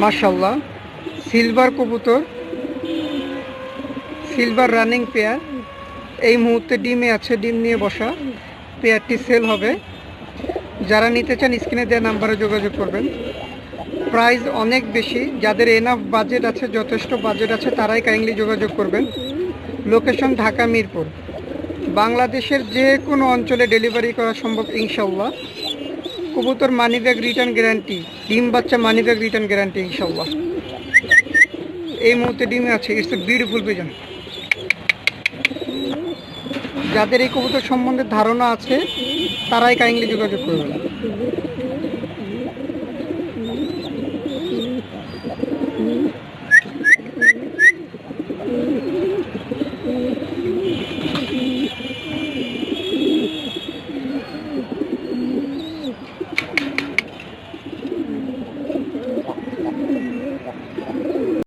মার্শাল্লাহ সিলভার কবুতর, silver running pair. এই মুহূর্তে ডিমে আছে, ডিম নিয়ে বসা। পেয়ারটি সেল হবে। যারা নিতে চান স্ক্রিনে দেওয়া নাম্বারে যোগাযোগ করবেন। প্রাইস অনেক বেশি। যাদের এনাফ বাজেট আছে, যথেষ্ট বাজেট আছে, তারাই কাইন্ডলি যোগাযোগ করবেন। লোকেশন ঢাকা মিরপুর। বাংলাদেশের যে কোনো অঞ্চলে ডেলিভারি করা সম্ভব ইনশাল্লাহ কবুতর মানি ব্যাগ রিটার্ন গ্যারান্টি ডিম বাচ্চা মানি ব্যাগ রিটার্ন গ্যারান্টি ইনশাল্লাহ এই মুহূর্তে ডিমে আছে ইটস বিউটিফুল পিজন যাদের এই কবুতর সম্বন্ধে ধারণা আছে, তারাই কাইন্ডলি যোগাযোগ করবেন।